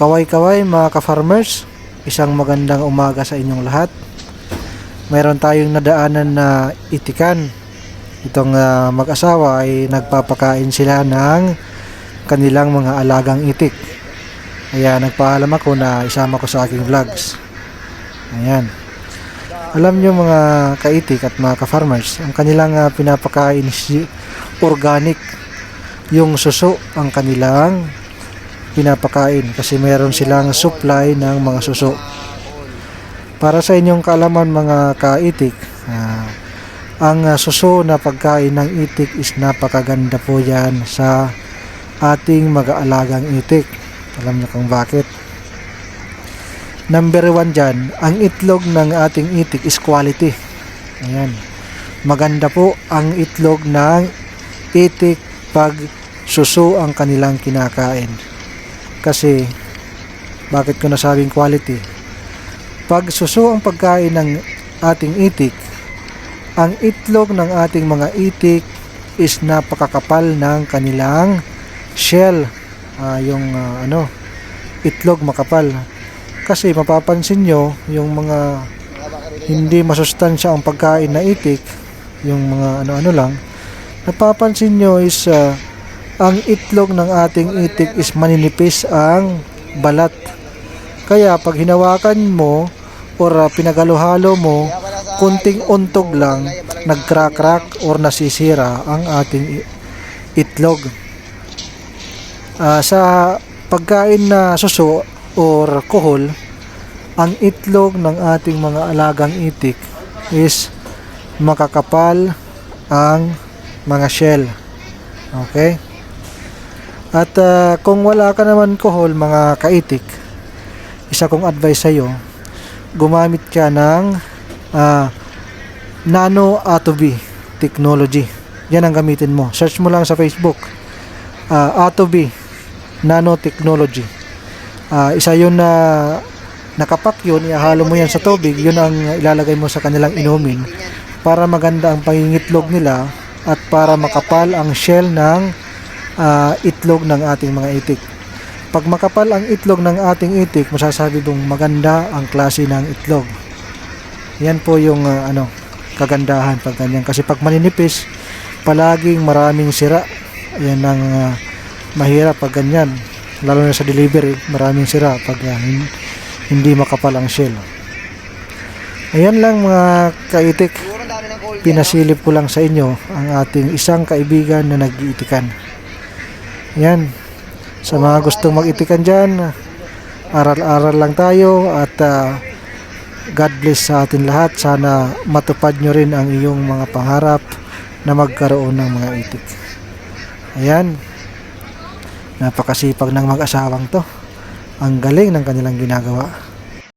Kaway-kaway mga ka-farmers, isang magandang umaga sa inyong lahat. Mayroon tayong nadaanan na itikan. Itong ah, mag-asawa ay nagpapakain sila ng kanilang mga alagang itik. Kaya nagpaalam ako na isama ko sa aking vlogs. Ayan. Alam nyo mga kaitik at mga ka-farmers, ang kanilang ah, pinapakain organic. Yung suso ang kanilang pinapakain kasi meron silang supply ng mga suso. Para sa inyong kaalaman mga kaitik, ah, ang ah, suso na pagkain ng itik is napakaganda po yan sa ating mag-aalagang itik. Alam niyo kung bakit. Number one dyan, ang itlog ng ating itik is quality. Ayan. Maganda po ang itlog ng itik pag suso ang kanilang kinakain. Kasi, bakit ko nasabing quality? Pag suso ang pagkain ng ating itik, ang itlog ng ating mga itik is napakakapal ng kanilang shell. Ah, yung ah, ano, itlog makapal. Kasi mapapansin nyo, yung mga hindi masustansya ang pagkain na itik, yung mga ano-ano lang, napapansin nyo is ah, ang itlog ng ating itik is maninipis ang balat. Kaya pag hinawakan mo or pinagalo-halo mo, kunting untog lang, nagkrak-krak or nasisira ang ating itlog. Ah, sa pagkain na suso or kohol, ang itlog ng ating mga alagang itik is makakapal ang mga shell. Okay? At ah, kung wala ka naman kohol mga kaitik, isa kong advice sa iyo, gumamit ka ng ah, Nano Atobi technology. Yan ang gamitin mo. Search mo lang sa Facebook. Ah, Atobi Nanotechnology. Ah, isa yun na nakapak yun, ihalo mo yan sa tubig, yun ang ilalagay mo sa kanilang inumin para maganda ang pangingitlog nila at para makapal ang shell ng ah, itlog ng ating mga itik. Pag makapal ang itlog ng ating itik, masasabi mong maganda ang klase ng itlog. Yan po yung ah, ano, kagandahan pag ganyan. Kasi pag maninipis, palaging maraming sira. Yan ang ah, mahirap pag ganyan. Lalo na sa delivery, maraming sira pag hin- hindi makapal ang shell. Ayan lang mga kaitik. Pinasilip ko lang sa inyo ang ating isang kaibigan na nag-iitikan. Yan. Sa mga gustong mag-itikan dyan, aral-aral lang tayo at ah, God bless sa atin lahat. Sana matupad nyo rin ang iyong mga pangarap na magkaroon ng mga itik. Ayan. Napakasipag ng mag-asawang to. Ang galing ng kanilang ginagawa.